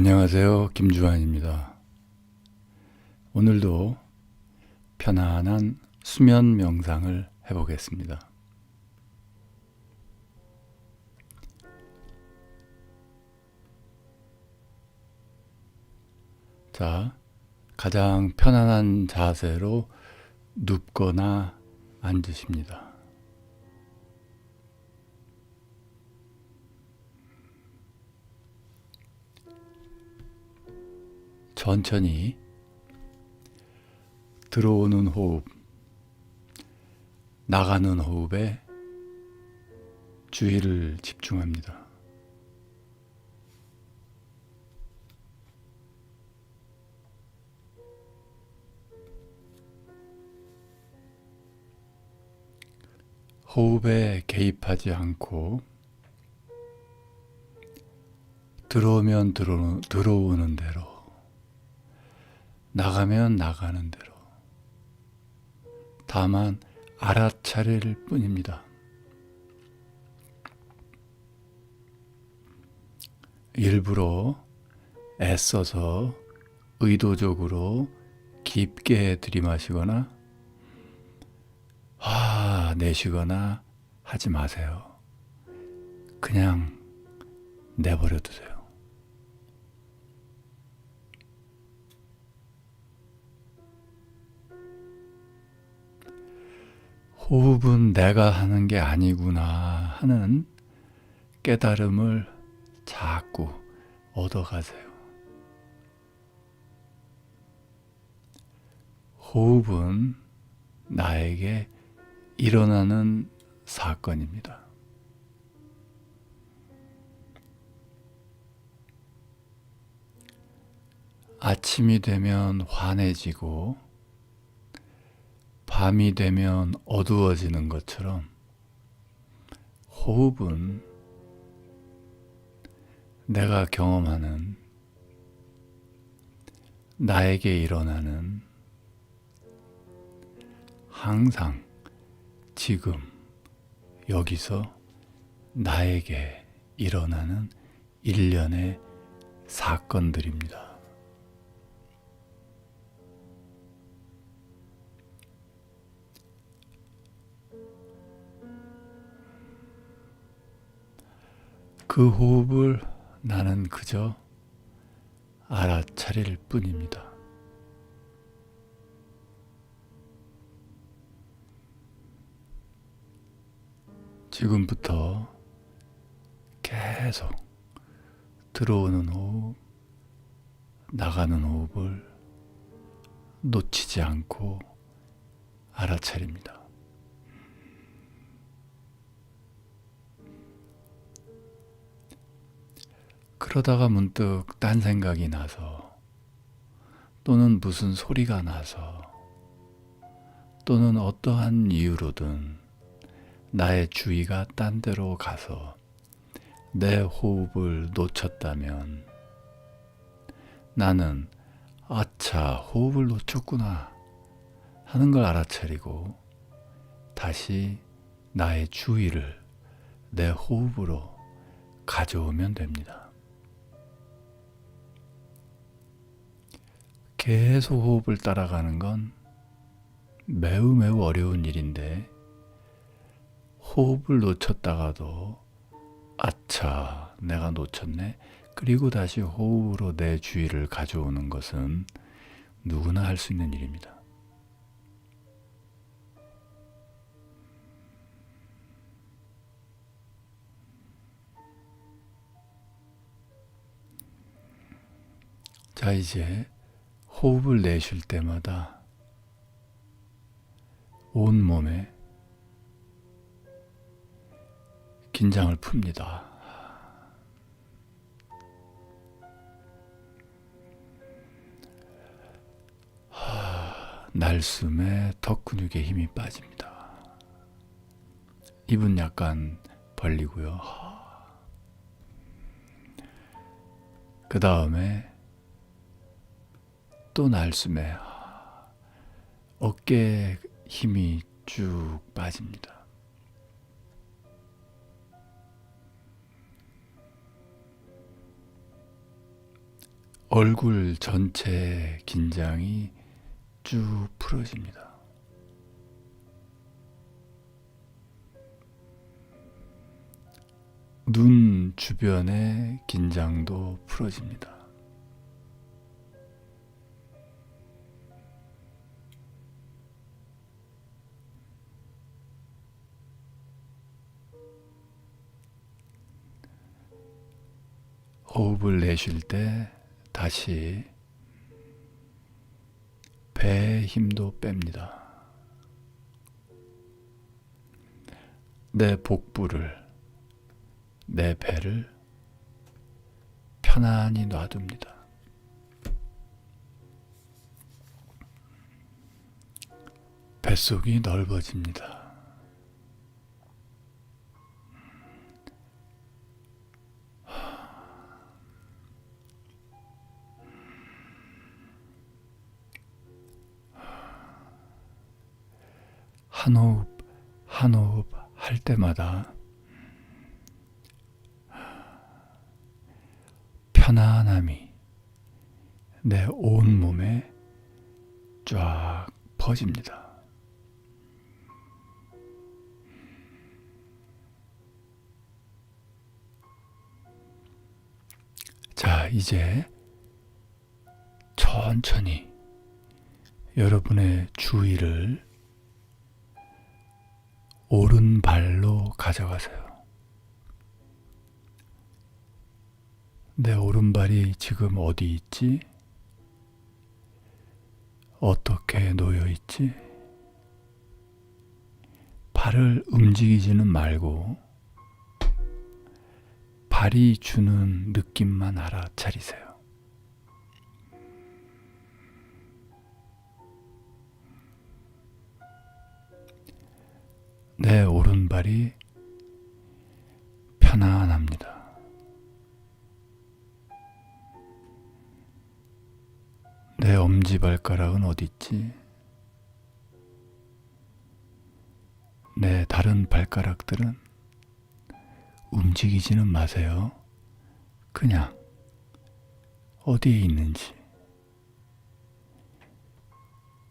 안녕하세요. 김주환입니다. 오늘도 편안한 수면 명상을 해보겠습니다. 자, 가장 편안한 자세로 눕거나 앉으십니다. 천천히 들어오는 호흡, 나가는 호흡에 주의를 집중합니다. 호흡에 개입하지 않고 들어오면 들어, 들어오는 대로 나가면 나가는 대로 다만 알아차릴 뿐입니다. 일부러 애써서 의도적으로 깊게 들이마시거나 화 내쉬거나 하지 마세요. 그냥 내버려 두세요. 호흡은 내가 하는 게 아니구나 하는 깨달음을 자꾸 얻어가세요. 호흡은 나에게 일어나는 사건입니다. 아침이 되면 환해지고 밤이 되면 어두워지는 것처럼 호흡은 내가 경험하는 나에게 일어나는 항상 지금 여기서 나에게 일어나는 일련의 사건들입니다. 그 호흡을 나는 그저 알아차릴 뿐입니다. 지금부터 계속 들어오는 호흡, 나가는 호흡을 놓치지 않고 알아차립니다. 그러다가 문득 딴 생각이 나서 또는 무슨 소리가 나서 또는 어떠한 이유로든 나의 주의가 딴 데로 가서 내 호흡을 놓쳤다면 나는 아차 호흡을 놓쳤구나 하는 걸 알아차리고 다시 나의 주의를 내 호흡으로 가져오면 됩니다. 계속 호흡을 따라가는 건 매우 매우 어려운 일인데 호흡을 놓쳤다가도 아차 내가 놓쳤네 그리고 다시 호흡으로 내 주의를 가져오는 것은 누구나 할 수 있는 일입니다. 자 이제 호흡을 내쉴 때마다 온 몸에 긴장을 풉니다. 하, 날숨에 턱 근육에 힘이 빠집니다. 입은 약간 벌리고요. 그 다음에 또 날숨에 어깨에 힘이 쭉 빠집니다. 얼굴 전체 긴장이 쭉 풀어집니다. 눈 주변의 긴장도 풀어집니다. 호흡을 내쉴 때 다시 배의 힘도 뺍니다. 내 복부를, 내 배를 편안히 놔둡니다. 뱃속이 넓어집니다. 한 호흡, 한 호흡 할 때마다 편안함이 내 온몸에 쫙 퍼집니다. 자, 이제 천천히 여러분의 주의를 오른발로 가져가세요. 내 오른발이 지금 어디 있지? 어떻게 놓여 있지? 발을 움직이지는 말고 발이 주는 느낌만 알아차리세요. 내 오른발이 편안합니다. 내 엄지발가락은 어디 있지? 내 다른 발가락들은 움직이지는 마세요. 그냥 어디에 있는지,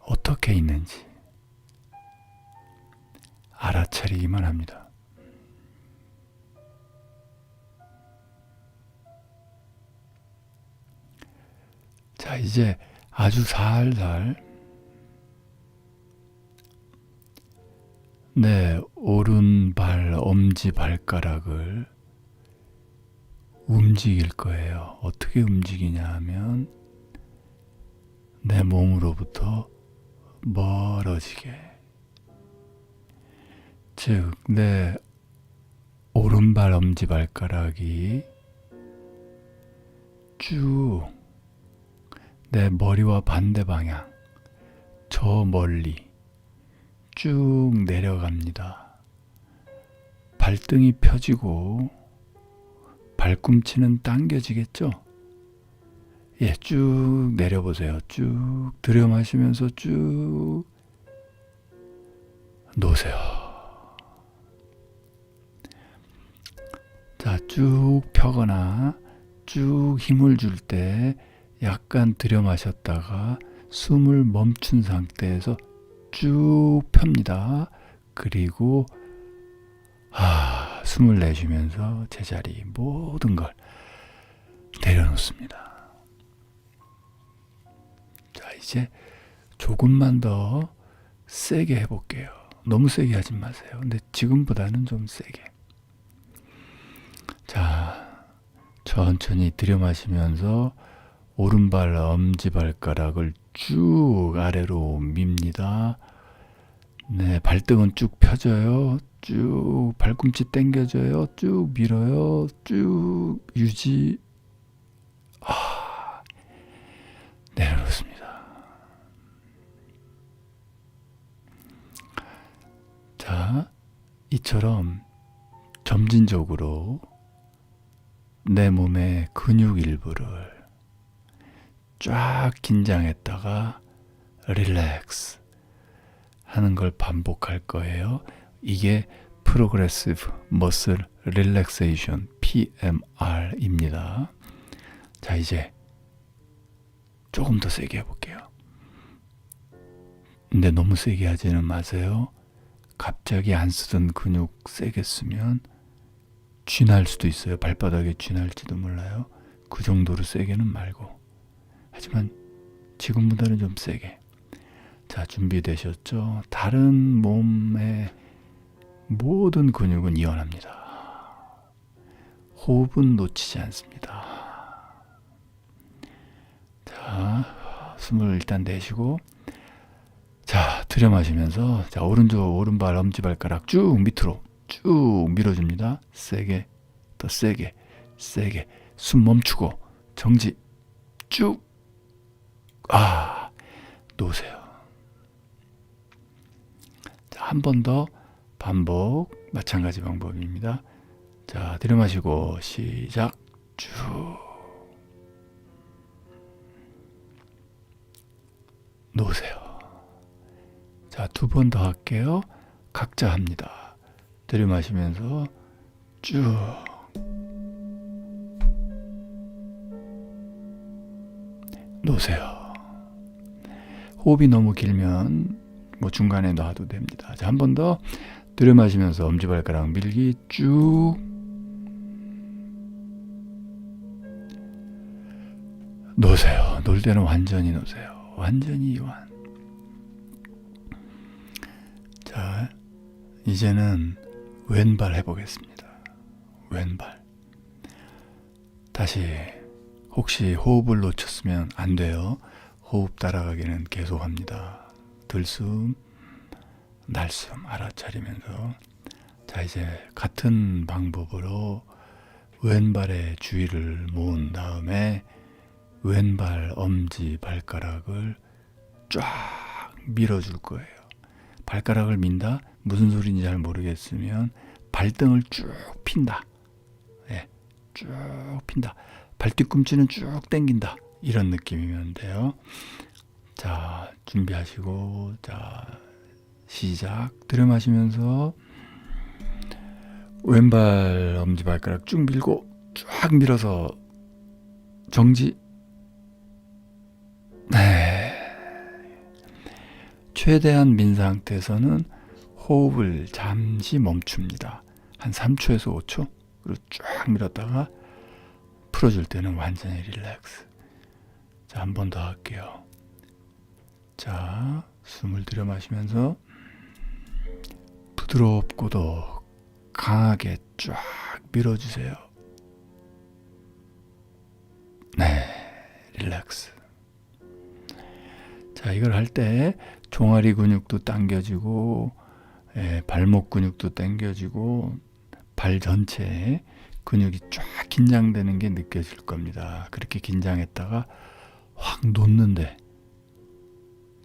어떻게 있는지 알아차리기만 합니다. 자, 이제 아주 살살 내 오른발 엄지 발가락을 움직일 거예요. 어떻게 움직이냐 하면 내 몸으로부터 멀어지게. 즉, 내 오른발 엄지 발가락이 쭉 내 머리와 반대 방향, 저 멀리 쭉 내려갑니다. 발등이 펴지고 발꿈치는 당겨지겠죠? 예, 쭉 내려보세요. 쭉 들여마시면서 쭉 놓으세요. 자, 쭉 펴거나 쭉 힘을 줄 때 약간 들여 마셨다가 숨을 멈춘 상태에서 쭉 펴니다. 그리고 아, 숨을 내쉬면서 제자리 모든 걸 내려놓습니다. 자, 이제 조금만 더 세게 해볼게요. 너무 세게 하지 마세요. 근데 지금보다는 좀 세게. 자, 천천히 들여마시면서 오른발 엄지발가락을 쭉 아래로 밉니다. 네, 발등은 쭉 펴져요. 쭉 발꿈치 당겨져요. 쭉 밀어요. 쭉 유지. 아, 내려놓습니다. 자, 이처럼 점진적으로 내 몸의 근육 일부를 쫙 긴장했다가 릴렉스 하는 걸 반복할 거예요. 이게 프로그레시브 머슬 릴렉세이션 PMR입니다. 자, 이제 조금 더 세게 해볼게요. 근데 너무 세게 하지는 마세요. 갑자기 안 쓰던 근육 세게 쓰면 쥐날 수도 있어요. 발바닥에 쥐날지도 몰라요. 그 정도로 세게는 말고. 하지만 지금보다는 좀 세게. 자, 준비되셨죠? 다른 몸의 모든 근육은 이완합니다. 호흡은 놓치지 않습니다. 자, 숨을 일단 내쉬고, 자, 들여 마시면서, 자, 오른쪽, 오른발, 엄지발가락 쭉 밑으로 쭉 밀어줍니다. 세게, 더 세게, 세게. 숨 멈추고, 정지, 쭉. 아, 놓으세요. 자, 한 번 더 반복, 마찬가지 방법입니다. 자, 들여 마시고, 시작, 쭉. 놓으세요. 자, 두 번 더 할게요. 각자 합니다. 들여 마시면서 쭉. 놓으세요. 호흡이 너무 길면 뭐 중간에 놔도 됩니다. 자, 한 번 더 들여 마시면서 엄지발가락 밀기 쭉. 놓으세요. 놓을 때는 완전히 놓으세요. 완전히 이완. 자, 이제는 왼발 해보겠습니다. 왼발. 다시 혹시 호흡을 놓쳤으면 안 돼요. 호흡 따라가기는 계속합니다. 들숨, 날숨 알아차리면서 자 이제 같은 방법으로 왼발의 주위를 모은 다음에 왼발 엄지 발가락을 쫙 밀어줄 거예요. 발가락을 민다 무슨 소리인지 잘 모르겠으면 발등을 쭉 핀다. 예, 쭉 핀다. 발 뒤꿈치는 쭉 당긴다. 이런 느낌이면 돼요. 자, 준비하시고, 자, 시작. 들여 마시면서, 왼발 엄지발가락 쭉 밀고, 쫙 밀어서, 정지. 최대한 민 상태에서는 호흡을 잠시 멈춥니다. 한 3초에서 5초. 그리고 쫙 밀었다가, 풀어줄 때는 완전히 릴렉스. 자, 한 번 더 할게요. 자, 숨을 들여 마시면서 부드럽고도 강하게 쫙 밀어주세요. 네, 릴렉스. 자, 이걸 할 때 종아리 근육도 당겨지고, 예, 발목 근육도 당겨지고, 발 전체에 근육이 쫙 긴장되는 게 느껴질 겁니다. 그렇게 긴장했다가 확 놓는데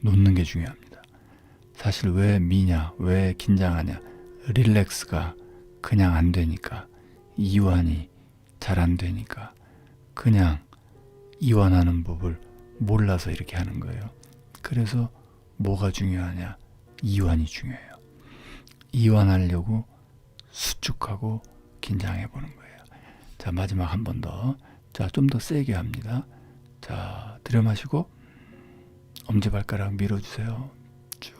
놓는 게 중요합니다. 사실 왜 미냐, 왜 긴장하냐, 릴렉스가 그냥 안 되니까 이완이 잘 안 되니까 그냥 이완하는 법을 몰라서 이렇게 하는 거예요. 그래서 뭐가 중요하냐? 이완이 중요해요. 이완하려고 수축하고 긴장해 보는 거예요. 자, 마지막 한 번 더. 자, 좀 더 세게 합니다. 자, 들여 마시고 엄지발가락 밀어 주세요. 쭉.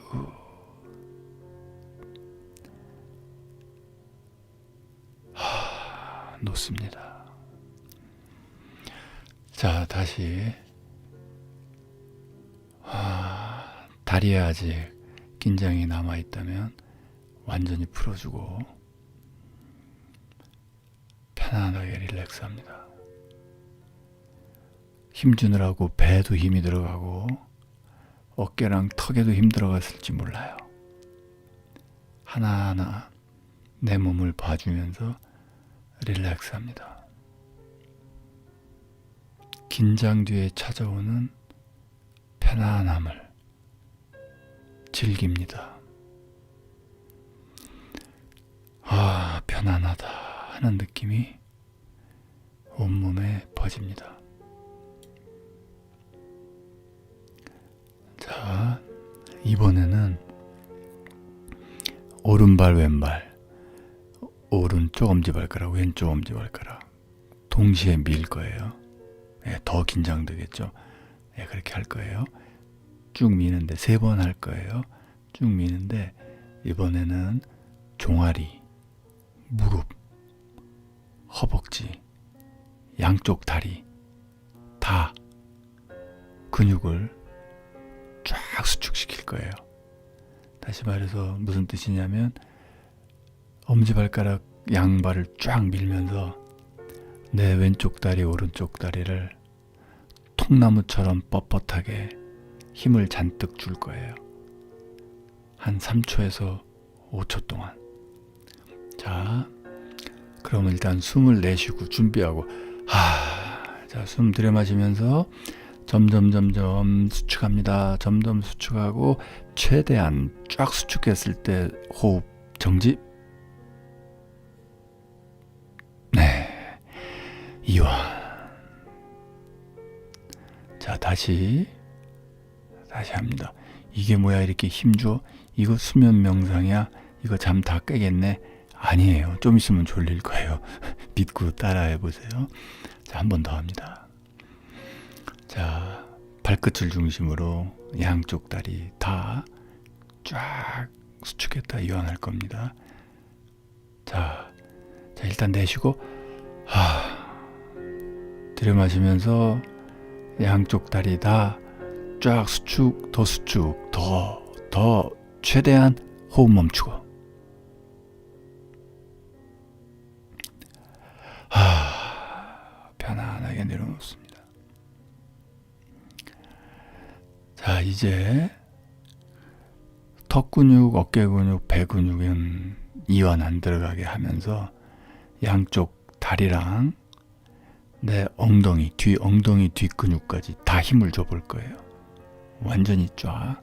하, 놓습니다. 자, 다시. 다리에 아직 긴장이 남아 있다면 완전히 풀어주고 편안하게 릴렉스 합니다. 힘 주느라고 배도 힘이 들어가고 어깨랑 턱에도 힘 들어갔을지 몰라요. 하나하나 내 몸을 봐주면서 릴렉스 합니다. 긴장 뒤에 찾아오는 편안함을 즐깁니다. 아, 편안하다 하는 느낌이 온몸에 퍼집니다. 자, 이번에는 오른발, 왼발, 오른쪽 엄지발가락, 왼쪽 엄지발가락 동시에 밀 거예요. 예, 더 긴장되겠죠. 예, 그렇게 할 거예요. 쭉 미는데 세 번 할 거예요. 쭉 미는데 이번에는 종아리, 무릎, 허벅지, 양쪽 다리 다 근육을 쫙 수축시킬 거예요. 다시 말해서 무슨 뜻이냐면 엄지발가락 양발을 쫙 밀면서 내 왼쪽 다리 오른쪽 다리를 통나무처럼 뻣뻣하게 힘을 잔뜩 줄 거예요. 한 3초에서 5초 동안. 자, 그럼 일단 숨을 내쉬고 준비하고 하, 자, 숨 들여 마시면서 점점 점점 수축합니다. 점점 수축하고 최대한 쫙 수축했을 때 호흡 정지. 네. 이완. 자, 다시 다시 합니다. 이게 뭐야 이렇게 힘줘? 이거 수면 명상이야? 이거 잠 다 깨겠네? 아니에요. 좀 있으면 졸릴 거예요. 믿고 따라해 보세요. 자, 한 번 더 합니다. 자, 발끝을 중심으로 양쪽 다리 다 쫙 수축했다 이완할 겁니다. 자, 자 일단 내쉬고 하 들여 마시면서 양쪽 다리 다 쫙 수축, 더 수축, 더, 더 최대한 호흡 멈추고. 하, 편안하게 내려놓습니다. 자, 이제 턱 근육, 어깨 근육, 배 근육은 이완 안 들어가게 하면서 양쪽 다리랑 내 엉덩이, 뒤 엉덩이 뒤 근육까지 다 힘을 줘볼 거예요. 완전히 쫙.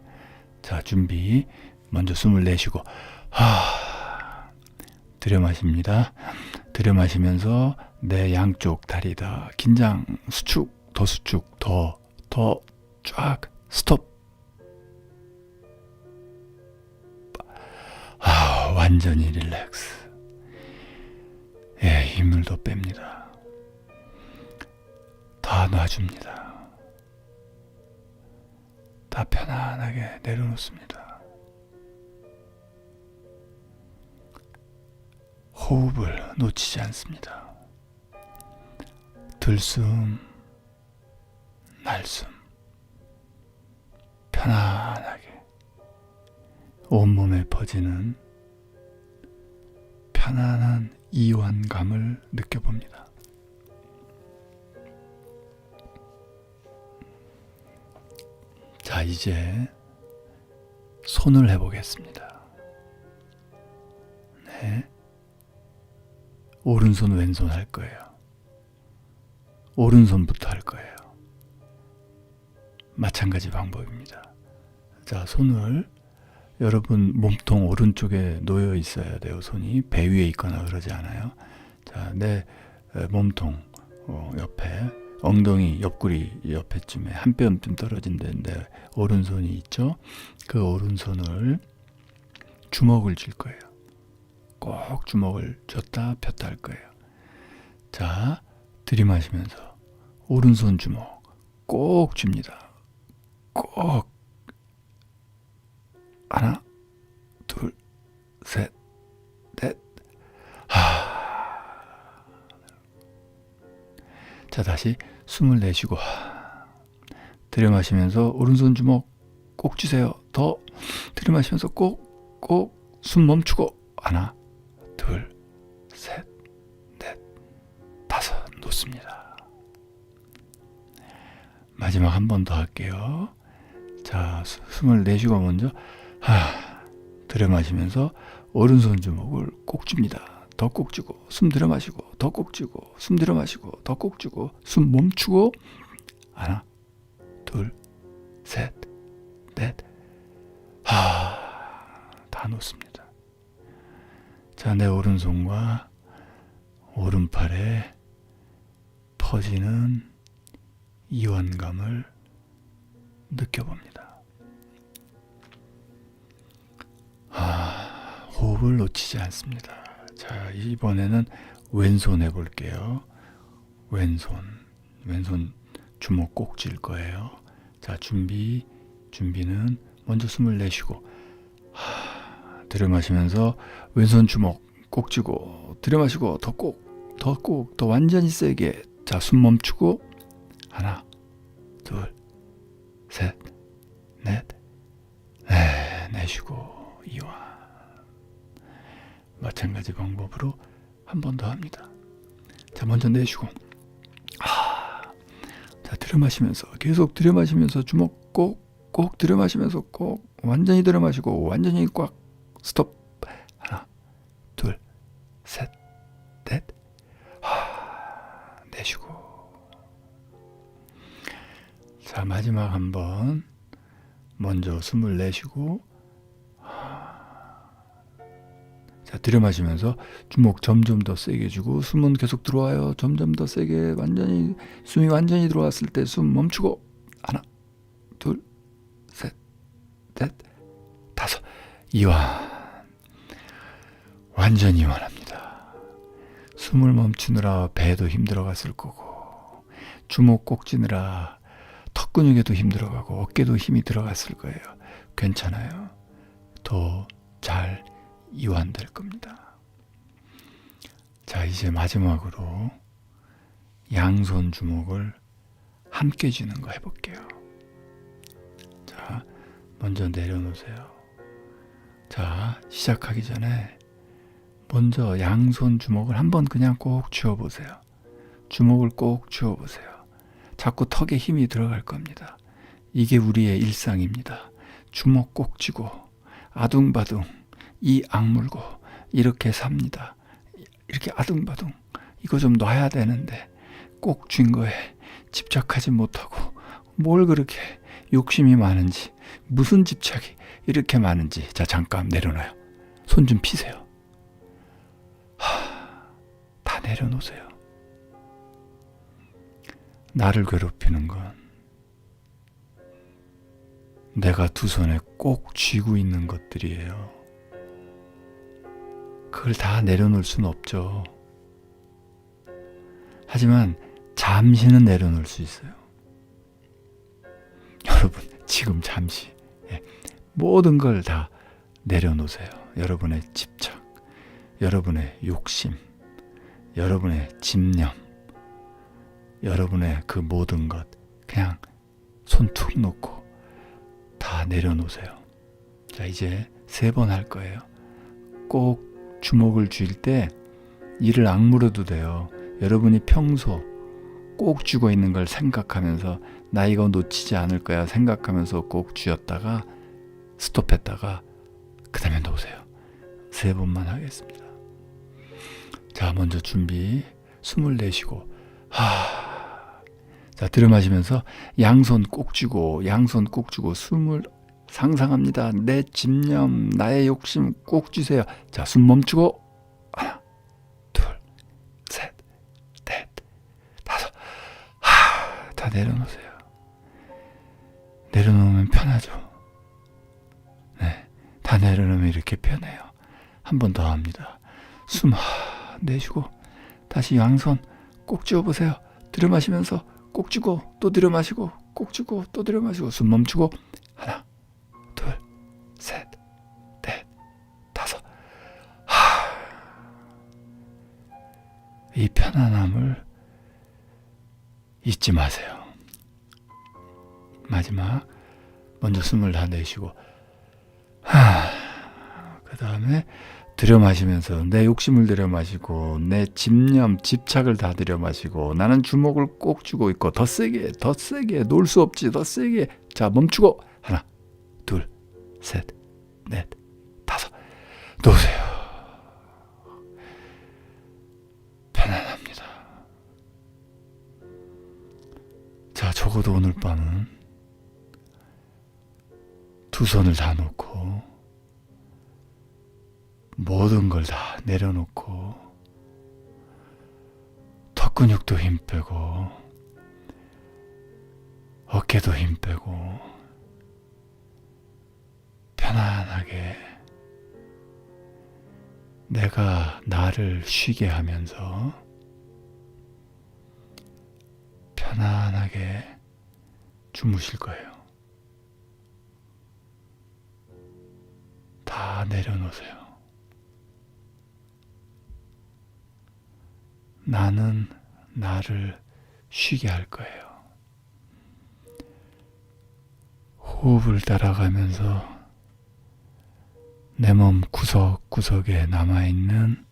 자, 준비. 먼저 숨을 내쉬고, 하, 들여 마십니다. 들여 마시면서 내 양쪽 다리 다 긴장, 수축, 더 수축, 더, 더 쫙, 스톱. 아, 완전히 릴렉스. 예, 힘을 더 뺍니다. 다 놔줍니다. 다 편안하게 내려놓습니다. 호흡을 놓치지 않습니다. 들숨, 날숨, 편안하게 온몸에 퍼지는 편안한 이완감을 느껴봅니다. 자, 이제 손을 해보겠습니다. 네. 오른손, 왼손 할 거예요. 오른손부터 할 거예요. 마찬가지 방법입니다. 자, 손을 여러분 몸통 오른쪽에 놓여 있어야 돼요. 손이 배 위에 있거나 그러지 않아요. 자, 내 에, 몸통 어, 옆에 엉덩이 옆구리 옆에쯤에 한 뼘쯤 떨어진 데인데 오른손이 있죠. 그 오른손을 주먹을 줄 거예요. 꼭 주먹을 줬다 폈다 할 거예요. 자, 들이마시면서 오른손 주먹 꼭 줍니다. 꼭 하나, 둘, 셋, 넷. 하. 자, 다시 숨을 내쉬고 들여 마시면서 오른손 주먹 꼭 주세요. 더 들여 마시면서 꼭 꼭 숨 멈추고 하나, 둘, 셋, 넷, 다섯 놓습니다. 마지막 한 번 더 할게요. 자, 수- 숨을 내쉬고 먼저 하 들여 마시면서 오른손 주먹을 꼭 줍니다. 더꼭 쥐고 숨 들여 마시고 더꼭 쥐고 숨 들여 마시고 더꼭 쥐고 숨 멈추고 하나 둘셋넷하다 놓습니다. 자, 내 오른손과 오른팔에 퍼지는 이완감을 느껴봅니다. 아, 호흡을 놓치지 않습니다. 자, 이번에는 왼손 해볼게요. 왼손, 왼손 주먹 꼭 쥘 거예요. 자, 준비. 준비는 먼저 숨을 내쉬고 하, 들여마시면서 왼손 주먹 꼭 쥐고 들여마시고 더 꼭, 더 꼭, 더 완전히 세게. 자, 숨 멈추고 하나, 둘, 셋, 넷, 네, 내쉬고 이완. 마찬가지 방법으로 한 번 더 합니다. 자, 먼저 내쉬고. 아, 자, 들여마시면서 계속 들여마시면서 주먹 꼭, 꼭 들여마시면서 꼭 완전히 들여마시고 완전히 꽉 스톱. 하나, 둘, 셋, 넷. 하, 내쉬고. 자, 마지막 한 번. 먼저 숨을 내쉬고 자, 들여마시면서 주먹 점점 더 세게 주고 숨은 계속 들어와요. 점점 더 세게 완전히 숨이 완전히 들어왔을 때 숨 멈추고 하나, 둘, 셋, 넷, 다섯. 이완. 완전 이완합니다. 숨을 멈추느라 배도 힘들어갔을 거고 주먹 꼭 쥐느라 턱 근육에도 힘들어가고 어깨도 힘이 들어갔을 거예요. 괜찮아요. 더 잘 이완될 겁니다. 자, 이제 마지막으로 양손 주먹을 함께 쥐는 거 해볼게요. 자, 먼저 내려놓으세요. 자, 시작하기 전에 먼저 양손 주먹을 한번 그냥 꼭 쥐어보세요. 주먹을 꼭 쥐어보세요. 자꾸 턱에 힘이 들어갈 겁니다. 이게 우리의 일상입니다. 주먹 꼭 쥐고 아둥바둥 이 악물고 이렇게 삽니다. 이렇게 아둥바둥 이거 좀 놔야 되는데 꼭 쥔 거에 집착하지 못하고 뭘 그렇게 욕심이 많은지 무슨 집착이 이렇게 많은지 자 잠깐 내려놔요. 손 좀 피세요. 하, 다 내려놓으세요. 나를 괴롭히는 건 내가 두 손에 꼭 쥐고 있는 것들이에요. 그걸 다 내려놓을 수는 없죠. 하지만 잠시는 내려놓을 수 있어요. 여러분, 지금 잠시 예, 모든 걸 다 내려놓으세요. 여러분의 집착, 여러분의 욕심, 여러분의 집념, 여러분의 그 모든 것 그냥 손 툭 놓고 다 내려놓으세요. 자, 이제 세 번 할 거예요. 꼭 주먹을 쥘때 이를 악물어도 돼요. 여러분이 평소 꼭 쥐고 있는 걸 생각하면서 나 이거 놓치지 않을 거야 생각하면서 꼭 쥐었다가 스톱했다가 그 다음에 놓으세요. 세 번만 하겠습니다. 자, 먼저 준비. 숨을 내쉬고 하. 자, 들이마시면서 양손 꼭 쥐고 양손 꼭 쥐고 숨을 상상합니다. 내 집념, 나의 욕심 꼭 주세요. 자, 숨 멈추고 하나, 둘, 셋, 넷, 다섯. 하, 다 내려놓으세요. 내려놓으면 편하죠. 네, 다 내려놓으면 이렇게 편해요. 한 번 더 합니다. 숨 하, 내쉬고 다시 양손 꼭 쥐어보세요. 들여마시면서 꼭 쥐고 또 들여마시고 꼭 쥐고 또 들여마시고 숨 멈추고 하나 편안함을 잊지 마세요. 마지막 먼저 숨을 다 내쉬고 하. 그 다음에 들여 마시면서 내 욕심을 들여 마시고 내 집념, 집착을 다 들여 마시고 나는 주먹을 꼭 쥐고 있고 더 세게, 더 세게 놀 수 없지, 더 세게. 자 멈추고 하나, 둘, 셋, 넷, 다섯. 놓으세요. 적어도 오늘 밤은 두 손을 다 놓고 모든 걸 다 내려놓고 턱 근육도 힘 빼고 어깨도 힘 빼고 편안하게 내가 나를 쉬게 하면서 편안하게 주무실 거예요. 다 내려놓으세요. 나는 나를 쉬게 할 거예요. 호흡을 따라가면서 내 몸 구석구석에 남아있는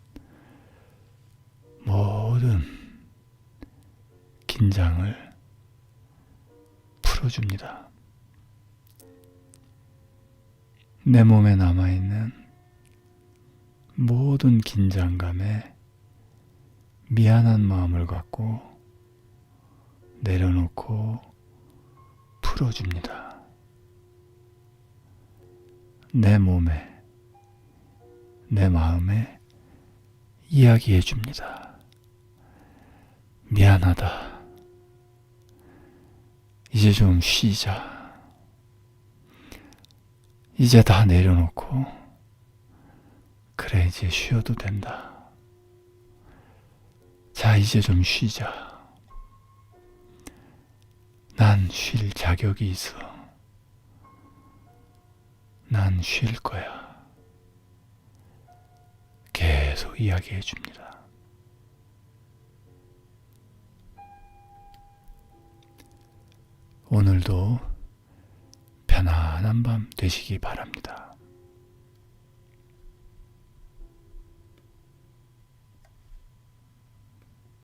모든 긴장을 풀어줍니다. 내 몸에 남아있는 모든 긴장감에 미안한 마음을 갖고 내려놓고 풀어줍니다. 내 몸에, 내 마음에 이야기해 줍니다. 미안하다. 이제 좀 쉬자. 이제 다 내려놓고, 그래, 이제 쉬어도 된다. 자, 이제 좀 쉬자. 난 쉴 자격이 있어. 난 쉴 거야. 계속 이야기해 줍니다. 오늘도 편안한 밤 되시기 바랍니다.